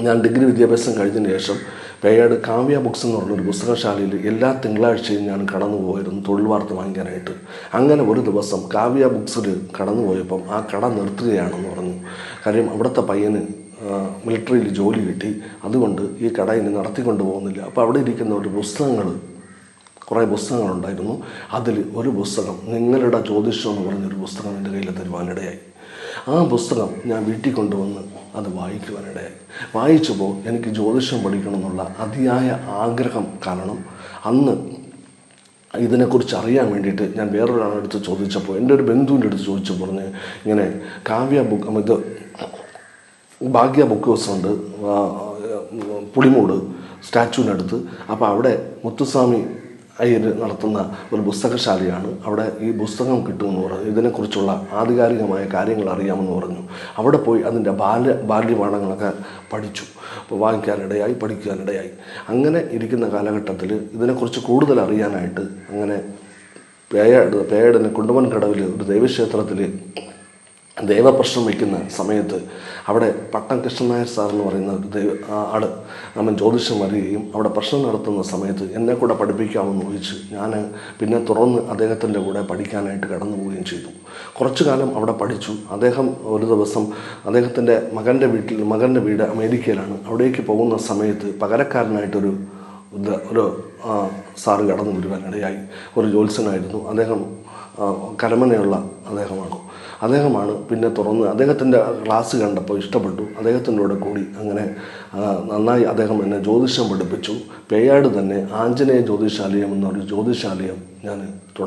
ഞാൻ ഡിഗ്രി വിദ്യാഭ്യാസം കഴിഞ്ഞതിന് ശേഷം പേയാട് കാവ്യ ബുക്സ് എന്ന് പറഞ്ഞൊരു പുസ്തകശാലയിൽ എല്ലാ തിങ്കളാഴ്ചയും ഞാൻ കടന്നു പോയിരുന്നു തൊഴിൽ വാർത്ത വാങ്ങിക്കാനായിട്ട്. അങ്ങനെ ഒരു ദിവസം കാവ്യ ബുക്സിൽ കടന്നു പോയപ്പം ആ കട നിർത്തുകയാണെന്ന് പറഞ്ഞു. കാര്യം അവിടുത്തെ പയ്യന് മിലിറ്ററിയിൽ ജോലി കിട്ടി. അതുകൊണ്ട് ഈ കട ഇനി നടത്തിക്കൊണ്ട് പോകുന്നില്ല. അപ്പോൾ അവിടെ ഇരിക്കുന്ന ഒരു പുസ്തകങ്ങൾ കുറേ പുസ്തകങ്ങളുണ്ടായിരുന്നു. അതിൽ ഒരു പുസ്തകം നിങ്ങളുടെ ജ്യോതിഷം എന്ന് പറഞ്ഞൊരു പുസ്തകം എന്റെ കയ്യിൽ തരുവാനിടയായി ആ പുസ്തകം ഞാൻ വീട്ടിൽ കൊണ്ടുവന്ന് അത് വായിക്കുവാനിടയായി. വായിച്ചപ്പോൾ എനിക്ക് ജ്യോതിഷം പഠിക്കണമെന്നുള്ള അതിയായ ആഗ്രഹം കാരണം അന്ന് ഇതിനെക്കുറിച്ച് അറിയാൻ വേണ്ടിയിട്ട് ഞാൻ വേറൊരാളുടെ അടുത്ത് ചോദിച്ചപ്പോൾ എന്റെ ഒരു ബന്ധുവിന്റെ അടുത്ത് ചോദിച്ചു പറഞ്ഞ് ഇങ്ങനെ കാവ്യ ബുക്ക് ഇത് ഭാഗ്യ ബുക്ക് ഹൗസ് ഉണ്ട് പുളിമൂട് സ്റ്റാച്ചുവിനടുത്ത് അപ്പോൾ അവിടെ മുത്തുസ്വാമി അയ്യർ നടത്തുന്ന ഒരു പുസ്തകശാലയാണ്. അവിടെ ഈ പുസ്തകം കിട്ടുമെന്ന് പറഞ്ഞു. ഇതിനെക്കുറിച്ചുള്ള ആധികാരികമായ കാര്യങ്ങൾ അറിയാമെന്ന് പറഞ്ഞു. അവിടെ പോയി അതിന്റെ ബാല്യ ബാല്യപാഠങ്ങളൊക്കെ പഠിച്ചു. അപ്പോൾ വാങ്ങിക്കാനിടയായി പഠിക്കാനിടയായി അങ്ങനെ ഇരിക്കുന്ന കാലഘട്ടത്തിൽ ഇതിനെക്കുറിച്ച് കൂടുതൽ അറിയാനായിട്ട് അങ്ങനെ പേയ പേയാടിന് കുണ്ടുമൻ കടവിൽ ഒരു ദൈവക്ഷേത്രത്തിൽ ദൈവപ്രശ്നം വയ്ക്കുന്ന സമയത്ത് അവിടെ പട്ടം കൃഷ്ണൻ നായർ സാർ എന്ന് പറയുന്ന ഒരു ദൈവ ആൾ നമ്മൾ ജ്യോതിഷം അറിയുകയും അവിടെ പ്രശ്നം നടത്തുന്ന സമയത്ത് എന്നെ കൂടെ പഠിപ്പിക്കാമെന്ന് ചോദിച്ച് ഞാൻ പിന്നെ തുറന്ന് അദ്ദേഹത്തിന്റെ കൂടെ പഠിക്കാനായിട്ട് കടന്നു പോവുകയും ചെയ്തു. കുറച്ചു കാലം അവിടെ പഠിച്ചു. അദ്ദേഹം ഒരു ദിവസം അദ്ദേഹത്തിന്റെ മകന്റെ വീട്ടിൽ മകന്റെ വീട് അമേരിക്കയിലാണ്. അവിടേക്ക് പോകുന്ന സമയത്ത് പകരക്കാരനായിട്ടൊരു ഒരു സാറ് കടന്നു വരുവാനിടയായി. ഒരു ജ്യോത്സ്യനായിരുന്നു. അദ്ദേഹം കരമനയുള്ള അദ്ദേഹമാണ് അദ്ദേഹമാണ് പിന്നെ തുറന്ന് അദ്ദേഹത്തിന്റെ ക്ലാസ് കണ്ടപ്പോൾ ഇഷ്ടപ്പെട്ടു. അദ്ദേഹത്തിന്റെ കൂടെ കൂടി അങ്ങനെ നന്നായി അദ്ദേഹം എന്നെ ജ്യോതിഷം പഠിപ്പിച്ചു. പേയാട് തന്നെ ആഞ്ജനേയ ജ്യോതിശാലയം എന്നൊരു ജ്യോതിശാലയം ഞാൻ തുടങ്ങി.